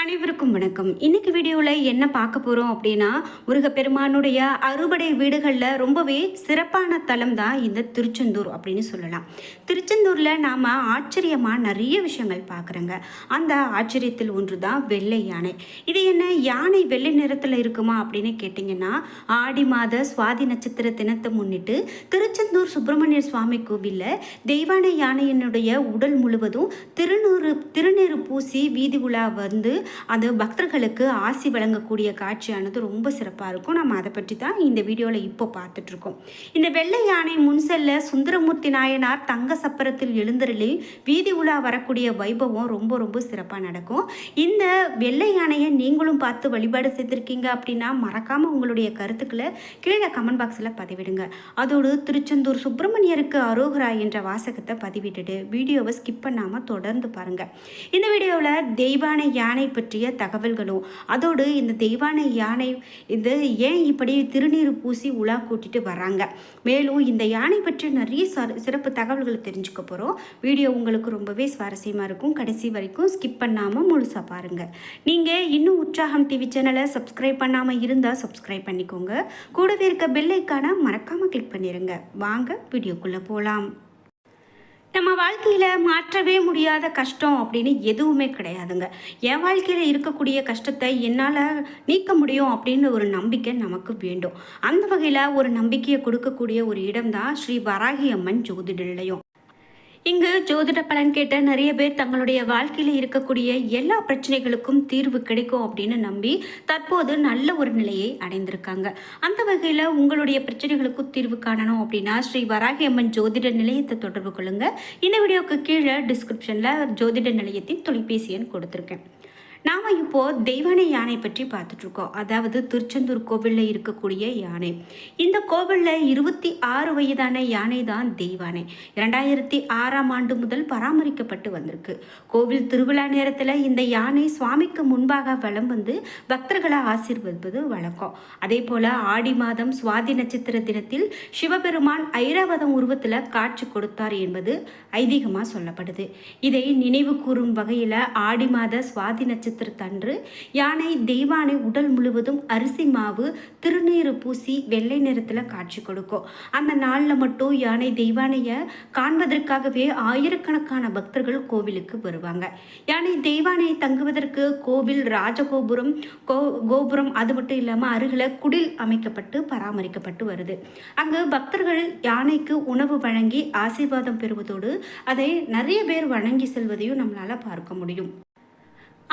அனைவருக்கும் வணக்கம். இன்னைக்கு வீடியோவில் என்ன பார்க்க போகிறோம் அப்படின்னா முருகப்பெருமானுடைய அறுபடை வீடுகளில் ரொம்பவே சிறப்பான தலம் தான் இந்த திருச்செந்தூர் அப்படின்னு சொல்லலாம். திருச்செந்தூரில் நாம் ஆச்சரியமாக நிறைய விஷயங்கள் பார்க்குறோங்க. அந்த ஆச்சரியத்தில் ஒன்று தான் வெள்ளை யானை. இது என்ன யானை வெள்ளை நிறத்தில் இருக்குமா அப்படின்னு கேட்டிங்கன்னா ஆடி மாத சுவாதி நட்சத்திர தினத்தை முன்னிட்டு திருச்செந்தூர் சுப்பிரமணிய சுவாமி கோவிலில் தெய்வானை யானையினுடைய உடல் முழுவதும் திருநூறு திருநீறு பூசி வீதி உலா வந்து அது பக்தர்களுக்கு ஆசி வழங்கக்கூடிய காட்சியானது ரொம்ப சிறப்பாக இருக்கும். நம்ம அதை பற்றி தான் இந்த வீடியோவில் இப்போ பார்த்துட்ருக்கோம் இந்த வெள்ளை யானை முன் செல்ல சுந்தரமூர்த்தி நாயனார் தங்க சப்பரத்தில் எழுந்தருளி வீதி உலா வரக்கூடிய வைபவம் ரொம்ப ரொம்ப சிறப்பாக நடக்கும். இந்த வெள்ளை யானையை நீங்களும் பார்த்து வழிபாடு செய்திருக்கீங்க அப்படின்னா மறக்காமல் உங்களுடைய கருத்துக்களை கீழே கமெண்ட் பாக்ஸில் பதிவிடுங்க. அதோடு திருச்செந்தூர் சுப்பிரமணியருக்கு அரோகரா என்ற வாசகத்தை பதிவிட்டுட்டு வீடியோவை ஸ்கிப் பண்ணாமல் தொடர்ந்து பாருங்கள் இந்த வீடியோவில் தெய்வானை யானை பற்றிய தகவல்களும் அதோடு இந்த தெய்வானை யானை இது ஏன் இப்படி திருநீர் பூசி உலா கூட்டிட்டு வராங்க? மேலும் இந்த யானை பற்றி நிறைய சிறப்பு தகவல்களை தெரிஞ்சுக்க போகிறோம் வீடியோ உங்களுக்கு ரொம்பவே சுவாரஸ்யமாக இருக்கும். கடைசி வரைக்கும் ஸ்கிப் பண்ணாமல் முழுசாக பாருங்கள் நீங்கள் இன்னும் உற்சாகம் டிவி சேனலை சப்ஸ்கிரைப் பண்ணாமல் இருந்தால் சப்ஸ்கிரைப் பண்ணிக்கோங்க. கூடவே இருக்க பெல்லைக்கான மறக்காமல் கிளிக் பண்ணிடுங்க வாங்க வீடியோக்குள்ளே போகலாம் நம்ம வாழ்க்கையில் மாற்றவே முடியாத கஷ்டம் அப்படின்னு எதுவுமே கிடையாதுங்க. என் வாழ்க்கையில் இருக்கக்கூடிய கஷ்டத்தை என்னால் நீக்க முடியும் அப்படின்னு ஒரு நம்பிக்கை நமக்கு வேண்டும். அந்த வகையில் ஒரு நம்பிக்கையை கொடுக்கக்கூடிய ஒரு இடம்தான் ஸ்ரீ வராகி அம்மன் ஜோதிட நிலையம். இங்கு ஜோதிட பலன் கேட்ட நிறைய பேர் தங்களுடைய வாழ்க்கையில் இருக்கக்கூடிய எல்லா பிரச்சனைகளுக்கும் தீர்வு கிடைக்கும் அப்படின்னு நம்பி தற்போது நல்ல ஒரு நிலையை அடைந்திருக்காங்க. அந்த வகையில் உங்களுடைய பிரச்சனைகளுக்கும் தீர்வு காணணும் அப்படின்னா ஸ்ரீ வராகி அம்மன் ஜோதிட நிலையத்தை தொடர்பு கொள்ளுங்க. இந்த வீடியோக்கு கீழே டிஸ்கிரிப்ஷனில் ஜோதிட நிலையத்தின் தொலைபேசி எண் கொடுத்துருக்கேன். நாம் இப்போது தெய்வானை யானை பற்றி பார்த்துட்ருக்கோம். அதாவது திருச்செந்தூர் கோவிலில் இருக்கக்கூடிய யானை. இந்த கோவிலில் இருபத்தி ஆறு வயதான யானை தான் தெய்வானை. இரண்டாயிரத்தி ஆறாம் ஆண்டு முதல் பராமரிக்கப்பட்டு வந்திருக்கு. கோவில் திருவிழா நேரத்தில் இந்த யானை சுவாமிக்கு முன்பாக வலம் வந்து பக்தர்களை ஆசீர்வதிப்பது வழக்கம். அதே போல் ஆடி மாதம் சுவாதி நட்சத்திர தினத்தில் சிவபெருமான் ஐராவதம் உருவத்தில் காட்சி கொடுத்தார் என்பது ஐதீகமாக சொல்லப்படுது. இதை நினைவு கூறும் வகையில் ஆடி மாத சுவாதி நட்சத்திரத்தன்று யானை தெய்வானை உடல் முழுவதும் அரிசி மாவு திருநீறு பூசி வெள்ளை நிறத்தில் காட்சி கொடுக்கும். அந்த நாளில் மட்டும் யானை தெய்வானையை காண்பதற்காகவே ஆயிரக்கணக்கான பக்தர்கள் கோவிலுக்கு வருவாங்க. யானை தெய்வானை தங்குவதற்கு கோவில் ராஜகோபுரம் கோ கோபுரம் அது மட்டும் இல்லாமல் அருகில் குடில் அமைக்கப்பட்டு பராமரிக்கப்பட்டு வருது. அங்கு பக்தர்கள் யானைக்கு உணவு வழங்கி ஆசீர்வாதம் பெறுவதோடு அதை நிறைய பேர் வணங்கி செல்வதையும் நம்மளால் பார்க்க முடியும்.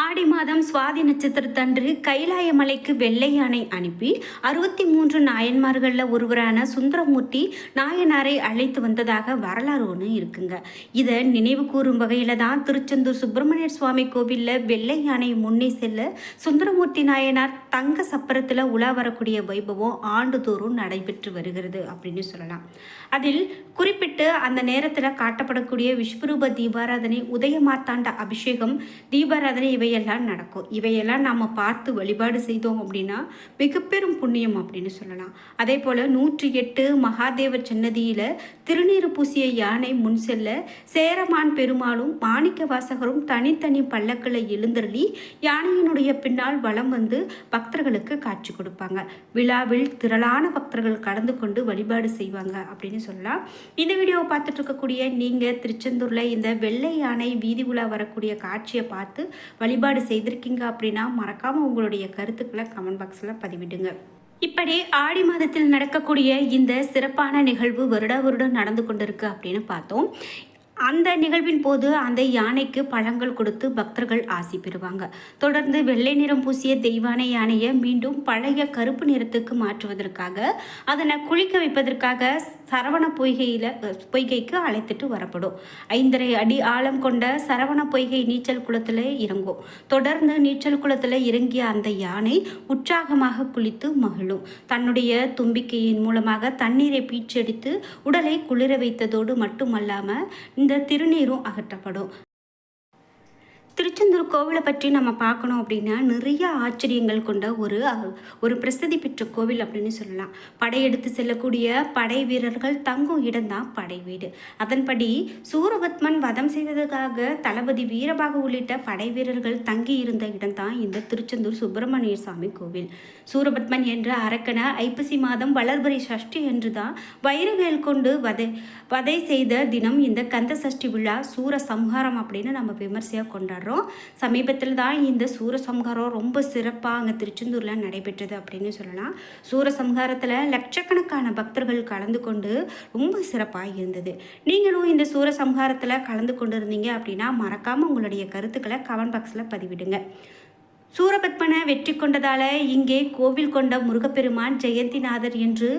ஆடி மாதம் சுவாதி நட்சத்திரத்தன்று கைலாய மலைக்கு வெள்ளை யானை அனுப்பி அறுபத்தி மூன்று நாயன்மார்களில் ஒருவரான சுந்தரமூர்த்தி நாயனாரை அழைத்து வந்ததாக வரலாறு ஒன்று இருக்குங்க. இதை நினைவு கூறும் வகையில் தான் திருச்செந்தூர் சுப்பிரமணியர் சுவாமி கோவிலில் வெள்ளை யானை முன்னே செல்ல சுந்தரமூர்த்தி நாயனார் தங்க சப்பரத்தில் உலா வரக்கூடிய வைபவம் ஆண்டுதோறும் நடைபெற்று வருகிறது அப்படின்னு சொல்லலாம். அதில் குறிப்பிட்டு அந்த நேரத்தில் காட்டப்படக்கூடிய விஸ்வரூப தீபாராதனை உதயமார்த்தாண்ட அபிஷேகம் தீபாராதனை இவையெல்லாம் நடக்கும். இவையெல்லாம் நாம் பார்த்து வழிபாடு செய்தோம் அப்படின்னா மிகப்பெரும் புண்ணியம் அப்படின்னு சொல்லலாம். அதே போல் நூற்றி எட்டு மகாதேவர் சன்னதியில் திருநீறு பூசிய யானை முன் செல்ல சேரமான் பெருமாளும் மாணிக்க வாசகரும் தனித்தனி பல்லக்கில் எழுந்தருளி யானையினுடைய பின்னால் வளம் வந்து பக்தர்களுக்கு காட்சி கொடுப்பாங்க. விழாவில் திரளான பக்தர்கள் கலந்து கொண்டு வழிபாடு செய்வாங்க அப்படின்னு சொல்லலாம். இந்த வீடியோவை பார்த்துட்டு இருக்கக்கூடிய நீங்கள் திருச்செந்தூரில் இந்த வெள்ளை யானை வீதி உலா வரக்கூடிய காட்சியை பார்த்து வழி வழிபாடு செய்திருக்கீங்க அப்படின்னா மறக்காமல் உங்களுடைய கருத்துக்களை கமெண்ட் பாக்ஸில் பதிவிடுங்க. இப்படி ஆடி மாதத்தில் நடக்கக்கூடிய இந்த சிறப்பான நிகழ்வு வருட வருடம் நடந்து கொண்டிருக்கு அப்படின்னு பார்த்தோம். அந்த நிகழ்வின் போது அந்த யானைக்கு பழங்கள் கொடுத்து பக்தர்கள் ஆசி பெறுவாங்க. தொடர்ந்து வெள்ளை நிறம் பூசிய தெய்வானை யானையை மீண்டும் பழைய கருப்பு நிறத்துக்கு மாற்றுவதற்காக அதனை குளிக்க வைப்பதற்காக சரவண பொய்கையில் பொய்கைக்கு அழைத்துட்டு வரப்படும். ஐந்தரை அடி ஆழம் கொண்ட சரவண பொய்கை நீச்சல் குளத்தில் இறங்கும். தொடர்ந்து நீச்சல் குளத்தில் இறங்கிய அந்த யானை உற்சாகமாக குளித்து மகிழும். தன்னுடைய தும்பிக்கையின் மூலமாக தண்ணீரை பீச்சடித்து உடலை குளிர வைத்ததோடு மட்டுமல்லாமல் இந்த திருநீரும் அகற்றப்படும். திருச்செந்தூர் கோவிலை பற்றி நம்ம பார்க்கணும் அப்படின்னா நிறைய ஆச்சரியங்கள் கொண்ட ஒரு ஒரு பிரசித்தி பெற்ற கோவில் அப்படின்னு சொல்லலாம். படையெடுத்து செல்லக்கூடிய படை வீரர்கள் தங்கும் இடம்தான் படை வீடு. அதன்படி சூரபத்மன் வதம் செய்வதற்காக தளபதி வீரபாகு உள்ளிட்ட படை வீரர்கள் தங்கி இருந்த இடம்தான் இந்த திருச்செந்தூர் சுப்பிரமணிய சுவாமி கோவில். சூரபத்மன் என்ற அரக்கன ஐப்பசி மாதம் வளர்பறை சஷ்டி என்றுதான் வைரவேல் கொண்டு வதை வதை செய்த தினம் இந்த கந்த சஷ்டி விழா சூர சம்ஹாரம் அப்படின்னு நம்ம விமர்சையாக கொண்டாடுறோம். சமீபத்தில் தான் இந்த சூரசம்ஹாரம் ரொம்ப சிறப்பாக அங்கே திருச்செந்தூரில் நடைபெற்றது அப்படின்னு சொல்லலாம். சூரசம்ஹாரத்தில் லட்சக்கணக்கான பக்தர்கள் கலந்து கொண்டு ரொம்ப சிறப்பாக இருந்தது. நீங்களும் இந்த சூரசம்ஹாரத்தில் கலந்து கொண்டு இருந்தீங்க அப்படின்னா மறக்காமல் உங்களுடைய கருத்துக்களை கமெண்ட் பாக்ஸில் பதிவிடுங்க. சூரபத்மனை வெற்றி கொண்டதால இங்கே கோவில் கொண்ட முருகப்பெருமான் ஜெயந்திநாதர் என்று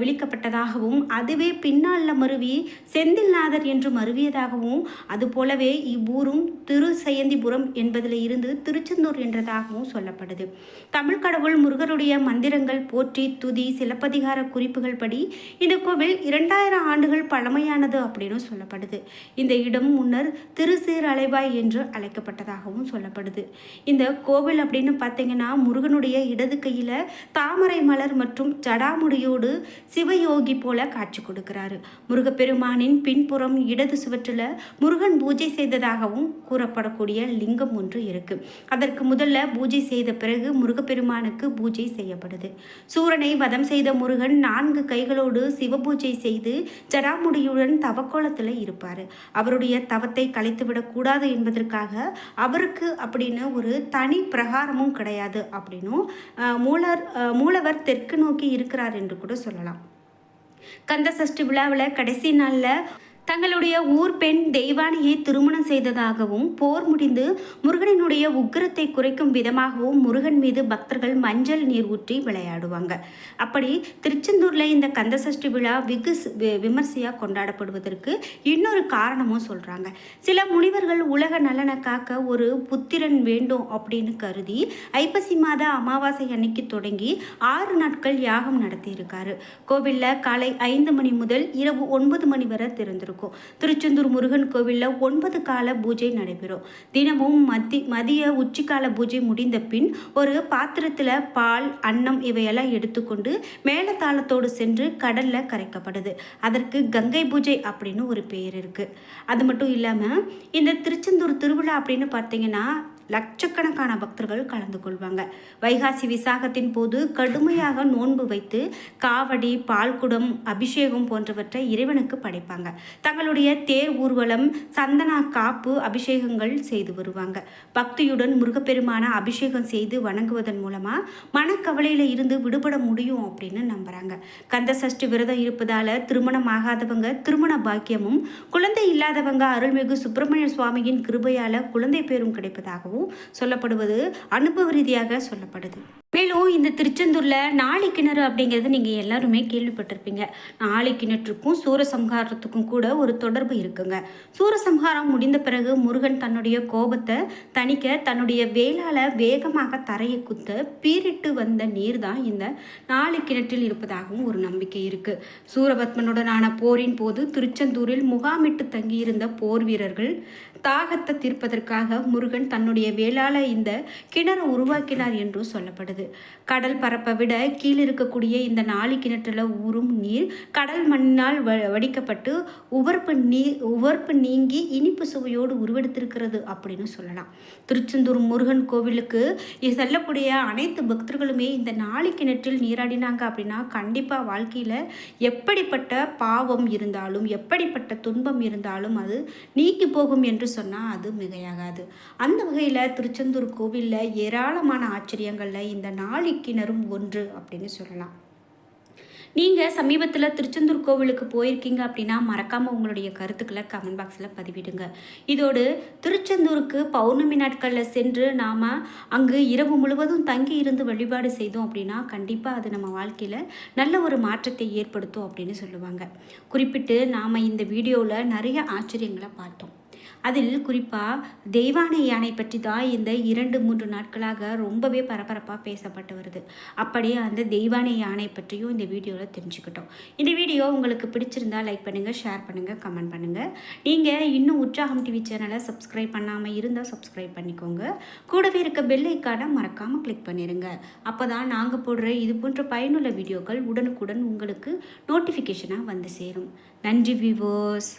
விழிக்கப்பட்டதாகவும் அதுவே பின்னால் மருவி செந்தில்நாதர் என்று மருவியதாகவும் அதுபோலவே இவ்வூரும் திரு சயந்திபுரம் என்பதில் இருந்து திருச்செந்தூர் என்றதாகவும் சொல்லப்படுது. தமிழ் கடவுள் முருகருடைய மந்திரங்கள் போற்றி துதி சிலப்பதிகார குறிப்புகள் படி இந்த கோவில் இரண்டாயிரம் ஆண்டுகள் பழமையானது அப்படின்னு சொல்லப்படுது. இந்த இடம் முன்னர் திருசீர் அலைவாய் என்று அழைக்கப்பட்டதாகவும் சொல்லப்படுது. இந்த கோவில் கோவில் அப்படின்னு பார்த்தீங்கன்னா முருகனுடைய இடது கையில் தாமரை மலர் மற்றும் ஜடாமுடியோடு சிவயோகி போல காட்சி கொடுக்கிறாரு. முருகப்பெருமானின் பின்புறம் இடது சுவற்றில் முருகன் பூஜை செய்ததாகவும் கூறப்படக்கூடிய லிங்கம் ஒன்று இருக்கு. அதற்கு முதல்ல பூஜை செய்த பிறகு முருகப்பெருமானுக்கு பூஜை செய்யப்படுது. சூரனை வதம் செய்த முருகன் நான்கு கைகளோடு சிவ பூஜை செய்து ஜடாமுடியுடன் தவக்கோலத்தில் இருப்பார். அவருடைய தவத்தை கலைத்துவிடக்கூடாது என்பதற்காக அவருக்கு அப்படின்னு ஒரு தனி பிரகாரமும் கிடையாது அப்படின்னும் மூலர் மூலவர் தெற்கு நோக்கி இருக்கிறார் என்று கூட சொல்லலாம். கந்த சஷ்டி விழாவில் கடைசி நாளில் தங்களுடைய ஊர் பெண் தெய்வானியை திருமணம் செய்ததாகவும் போர் முடிந்து முருகனினுடைய உக்கிரத்தை குறைக்கும் விதமாகவும் முருகன் மீது பக்தர்கள் மஞ்சள் நீர் ஊற்றி விளையாடுவாங்க. அப்படி திருச்செந்தூரில் இந்த கந்தசஷ்டி விழா வெகு விமர்சையாக கொண்டாடப்படுவதற்கு இன்னொரு காரணமும் சொல்கிறாங்க சில முனிவர்கள் உலக நலனை காக்க ஒரு புத்திரன் வேண்டும் அப்படின்னு கருதி ஐப்பசி மாத அமாவாசை அன்னைக்கு தொடங்கி ஆறு நாட்கள் யாகம் நடத்தியிருக்காரு. கோவிலில் காலை ஐந்து மணி முதல் இரவு ஒன்பது மணி வரை திறந்திருக்கும். இருக்கும். திருச்செந்தூர் முருகன் கோவிலில் ஒன்பது கால பூஜை நடைபெறும். தினமும் மதி மதிய உச்சிக்கால பூஜை முடிந்த பின் ஒரு பாத்திரத்தில் பால் அன்னம் இவையெல்லாம் எடுத்துக்கொண்டு மேலத்தாளத்தோடு சென்று கடலில் கரைக்கப்படுது. அதற்கு கங்கை பூஜை அப்படின்னு ஒரு பெயர் இருக்குது அது மட்டும் இல்லாமல் இந்த திருச்செந்தூர் திருவிழா அப்படின்னு பார்த்தீங்கன்னா லட்சக்கணக்கான பக்தர்கள் கலந்து கொள்வாங்க. வைகாசி விசாகத்தின் போது கடுமையாக நோன்பு வைத்து காவடி பால்குடம் அபிஷேகம் போன்றவற்றை இறைவனுக்கு படைப்பாங்க. தங்களுடைய தேர் ஊர்வலம் சந்தனா காப்பு அபிஷேகங்கள் செய்து வருவாங்க. பக்தியுடன் முருகப்பெருமான அபிஷேகம் செய்து வணங்குவதன் மூலமா மனக்கவலையில இருந்து விடுபட முடியும் அப்படின்னு நம்புறாங்க. கந்த சஷ்டி விரதம் இருப்பதால திருமணம் ஆகாதவங்க திருமண பாக்கியமும் குழந்தை இல்லாதவங்க அருள்மிகு சுப்பிரமணிய சுவாமியின் கிருபையால குழந்தை பேரும் கிடைப்பதாகவும் சொல்லப்படுவது அனுபவ ரீதியாக சொல்லப்படுது. மேலும் இந்த திருச்செந்தூரில் நாளை கிணறு அப்படிங்கிறது நீங்கள் எல்லாருமே கேள்விப்பட்டிருப்பீங்க. நாளை கிணற்றுக்கும் சூரசம்ஹாரத்துக்கும் கூட ஒரு தொடர்பு இருக்குங்க. சூரசம்ஹாரம் முடிந்த பிறகு முருகன் தன்னுடைய கோபத்தை தணிக்க தன்னுடைய வேளால வேகமாக தரையை குத்த பீரிட்டு வந்த நீர் தான் இந்த நாளை கிணற்றில் இருப்பதாகவும் ஒரு நம்பிக்கை இருக்குது சூரபத்மனுடனான போரின் போது திருச்செந்தூரில் முகாமிட்டு தங்கியிருந்த போர் வீரர்கள் தாகத்தை தீர்ப்பதற்காக முருகன் தன்னுடைய வேளால இந்த கிணறு உருவாக்கினார் என்றும் சொல்லப்படுது. கடல் பரப்பை விட கீழே இருக்கக்கூடிய இந்த நாளி கிணற்றில் ஊறும் நீர் கடல் மண்ணால் வ வடிக்கப்பட்டு உவர்ப்பு நீ உவர்ப்பு நீங்கி இனிப்பு சுவையோடு உருவெடுத்திருக்கிறது அப்படின்னு சொல்லலாம். திருச்செந்தூர் முருகன் கோவிலுக்கு செல்லக்கூடிய அனைத்து பக்தர்களுமே இந்த நாளி கிணற்றில் நீராடினாங்க அப்படின்னா கண்டிப்பாக வாழ்க்கையில் எப்படிப்பட்ட பாவம் இருந்தாலும் எப்படிப்பட்ட துன்பம் இருந்தாலும் அது நீக்கி போகும் என்று சொன்னால் அது மிகையாகாது. அந்த வகையில் திருச்செந்தூர் கோவிலில் ஏராளமான ஆச்சரியங்களில் இந்த நாளிக்கிணறும் ஒன்று அப்படின்னு சொல்லலாம். நீங்கள் சமீபத்தில் திருச்செந்தூர் கோவிலுக்கு போயிருக்கீங்க அப்படின்னா மறக்காமல் உங்களுடைய கருத்துக்களை கமெண்ட் பாக்ஸில் பதிவிடுங்க. இதோடு திருச்செந்தூருக்கு பௌர்ணமி நாட்களில் சென்று நாம் அங்கு இரவு முழுவதும் தங்கி இருந்து வழிபாடு செய்தோம் அப்படின்னா கண்டிப்பாக அது நம்ம வாழ்க்கையில் நல்ல ஒரு மாற்றத்தை ஏற்படுத்தும் அப்படின்னு சொல்லுவாங்க. குறிப்பிட்டு நாம் இந்த வீடியோவில் நிறைய ஆச்சரியங்களை பார்த்தோம். அதில் குறிப்பாக தெய்வானை யானை பற்றி தான் இந்த இரண்டு மூன்று நாட்களாக ரொம்பவே பரபரப்பாக பேசப்பட்டு வருது. அப்படியே அந்த தெய்வானை யானை பற்றியும் இந்த வீடியோவில் தெரிஞ்சுக்கிட்டோம். இந்த வீடியோ உங்களுக்கு பிடிச்சிருந்தா லைக் பண்ணுங்கள் ஷேர் பண்ணுங்கள் கமெண்ட் பண்ணுங்கள் நீங்கள் இன்னும் உற்சாகம் டிவி சேனலை சப்ஸ்கிரைப் பண்ணாமல் இருந்தால் சப்ஸ்கிரைப் பண்ணிக்கோங்க. கூடவே இருக்க பெல் ஐக்கானை மறக்காமல் கிளிக் பண்ணிடுங்க அப்போ தான் நாங்கள் போடுற இது போன்ற பயனுள்ள வீடியோக்கள் உடனுக்குடன் உங்களுக்கு நோட்டிஃபிகேஷனாக வந்து சேரும். நன்றி விவோஸ்